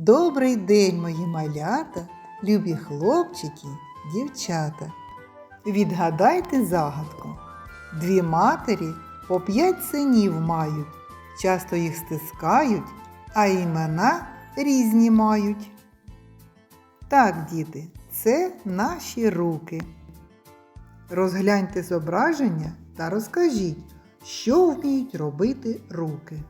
Добрий день, мої малята, любі хлопчики, дівчата. Відгадайте загадку. Дві матері по п'ять синів мають, часто їх стискають, а імена різні мають. Так, діти, це наші руки. Розгляньте зображення та розкажіть, що вміють робити руки.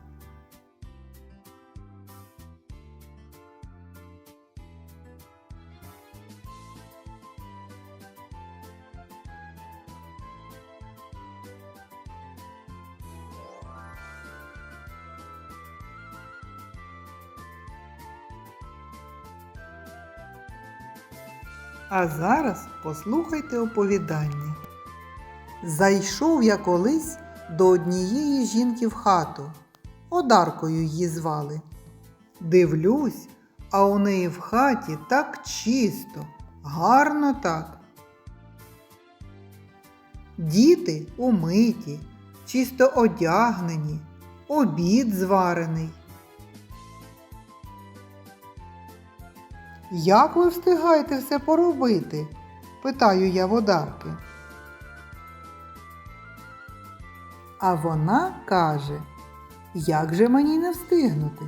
А зараз послухайте оповідання. Зайшов я колись до однієї жінки в хату. Одаркою її звали. Дивлюсь, а у неї в хаті так чисто, гарно так. Діти умиті, чисто одягнені, обід зварений. Як ви встигаєте все поробити? питаю я водарки. А вона каже, як же мені не встигнути?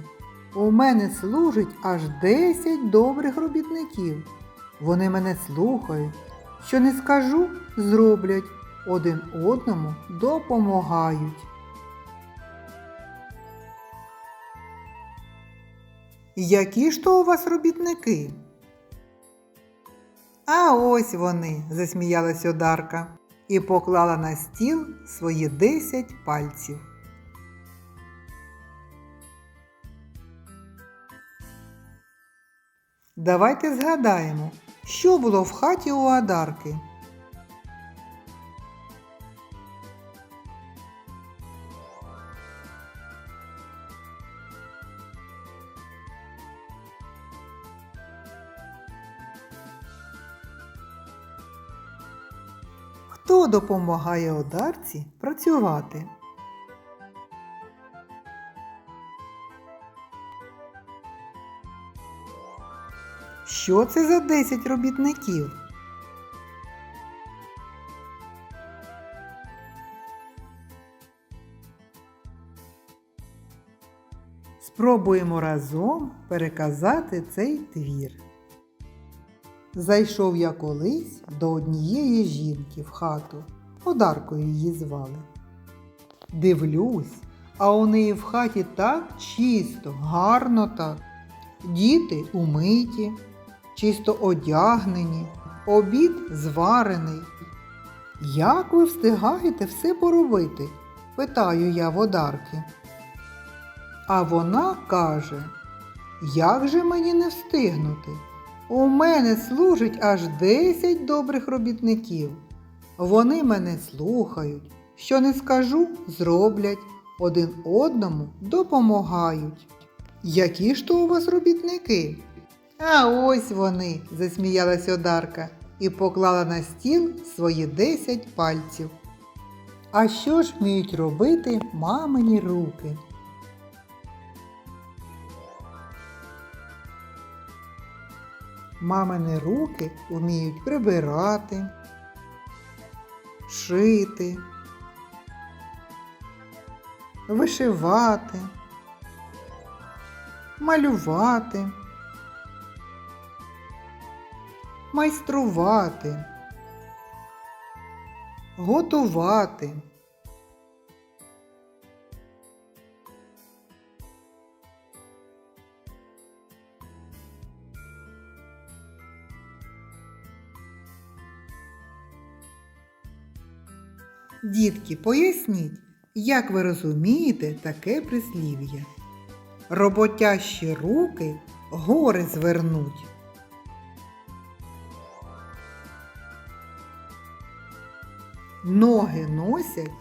У мене служить аж 10 добрих робітників. Вони мене слухають. Що не скажу, зроблять, один одному допомагають. Які ж то у вас робітники? А ось вони, засміялась Одарка і поклала на стіл свої десять пальців. Давайте згадаємо, що було в хаті у Адарки. Хто допомагає одарці працювати? Що це за 10 робітників? Спробуємо разом переказати цей твір. Зайшов я колись до однієї жінки в хату, Одаркою її звали. Дивлюсь, а у неї в хаті так чисто, гарно так. Діти умиті, чисто одягнені, обід зварений. Як ви встигаєте все поробити? питаю я в Одарки. А вона каже, як же мені не встигнути? У мене служить аж 10 добрих робітників. Вони мене слухають. Що не скажу, зроблять, один одному допомагають. Які ж то у вас робітники? А ось вони, засміялась Одарка і поклала на стіл свої 10 пальців. А що ж вміють робити мамині руки? Мамини руки вміють прибирати, шити, вишивати, малювати, майструвати, готувати. Дітки, поясніть, як ви розумієте таке прислів'я? Роботящі руки гори звернуть. Ноги носять,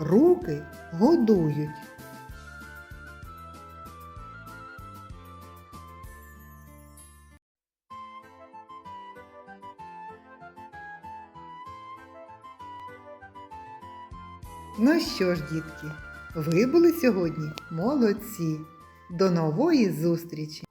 руки годують. Ну що ж, дітки, ви були сьогодні молодці. До нової зустрічі!